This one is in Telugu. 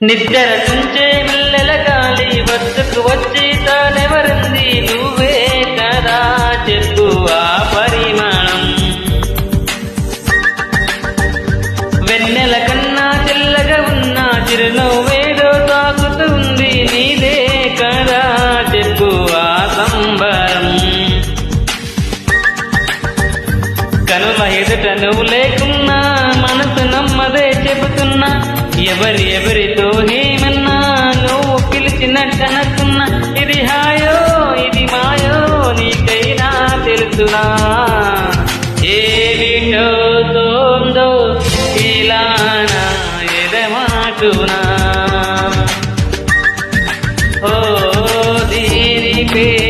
నిద్ర తుంచే మిల్లెల గాలి వద్దకు వచ్చి తానెవరంది? నువ్వే కదా చెప్పు ఆ పరిమాణం. వెన్నెల కన్నా తెల్లగా ఉన్న చిరునవ్వేదో తాకుతుంది నీదే కదా చెప్పు ఆ సంబరం. కనుల ఎదుట నువ్వు లేకున్నా మనసు ఎవరి ఎవరితో నేనున్నా నువ్వు పిలిచినట్టనుకున్నా ఇది హాయో ఇది మాయో నీకైనా తెలుసునా? ఏమిటో తోందో ఇలా ఎదమాటునా? ఓ దీని పేరు